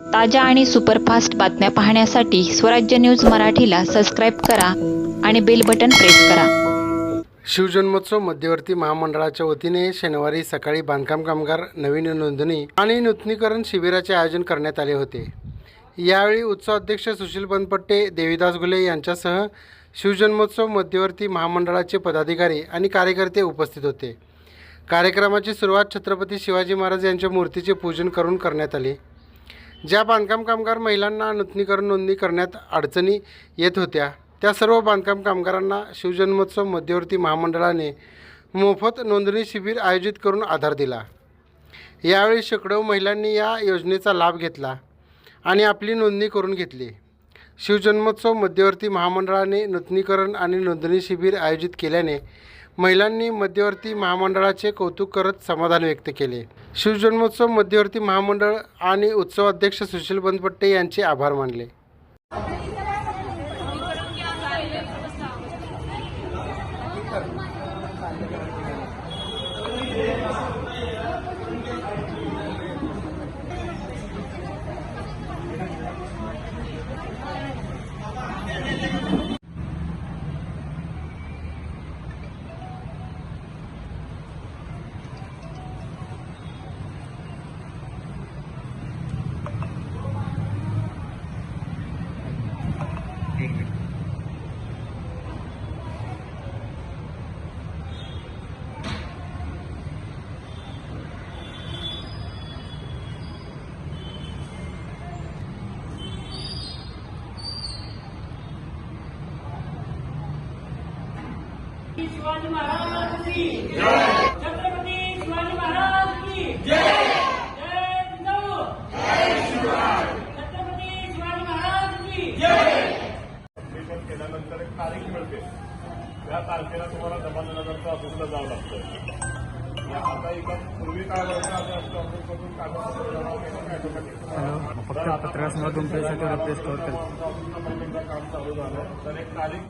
ताज्या आणि सुपरफास्ट बातम्या पाहण्यासाठी स्वराज्य न्यूज मराठीला सबस्क्राईब करा आणि बेल बटन प्रेस करा. शिवजन्मोत्सव मध्यवर्ती महामंडळाच्या वतीने शनिवारी सकाळी बांधकाम कामगार नवीन नोंदणी आणि नूतनीकरण शिबिराचे आयोजन करण्यात आले होते. यावेळी उत्सव अध्यक्ष सुशील बनपट्टे देवीदास घुले यांच्यासह शिवजन्मोत्सव मध्यवर्ती महामंडळाचे पदाधिकारी आणि कार्यकर्ते उपस्थित होते. कार्यक्रमाची सुरुवात छत्रपती शिवाजी महाराज यांच्या मूर्तीचे पूजन करून करण्यात आली. ज्या बांधकाम कामगार महिलांना नूतनीकरण नोंदणी करण्यात अडचणी येत होत्या त्या सर्व बांधकाम कामगारांना शिवजन्मोत्सव मध्यवर्ती महामंडळाने मोफत नोंदणी शिबिर आयोजित करून आधार दिला. यावेळी शेकडो महिलांनी या योजनेचा लाभ घेतला आणि आपली नोंदणी करून घेतली. शिवजन्मोत्सव मध्यवर्ती महामंडळाने नूतनीकरण आणि नोंदणी शिबिर आयोजित केल्याने महिलांनी मध्यवर्ती महामंडळाचे कौतुक करत समाधान व्यक्त केले. शिवजन्मोत्सव मध्यवर्ती महामंडळ आणि उत्सवाध्यक्ष सुशील बनपट्टे यांचे आभार मानले. शिवाजी महाराज की जय छत्रपती शिवाजी महाराज की जय जय जिजाऊ छत्रपती शिवाजी महाराज की जय ऍडमिशन केल्यानंतर एक तारीख मिळते त्या तारखेला तुम्हाला जमाननगरच्या ऑफिसला जावं लागतं या आता इथं पूर्वी काय व्हायचं आता ऑफिसमधून कागदपत्र जमा केलं की ऑटोमॅटिक फक्त पत्रकासमोर तुमच्यासाठी रिप्लेस करतो. काम चालू झालं तर एक तारीख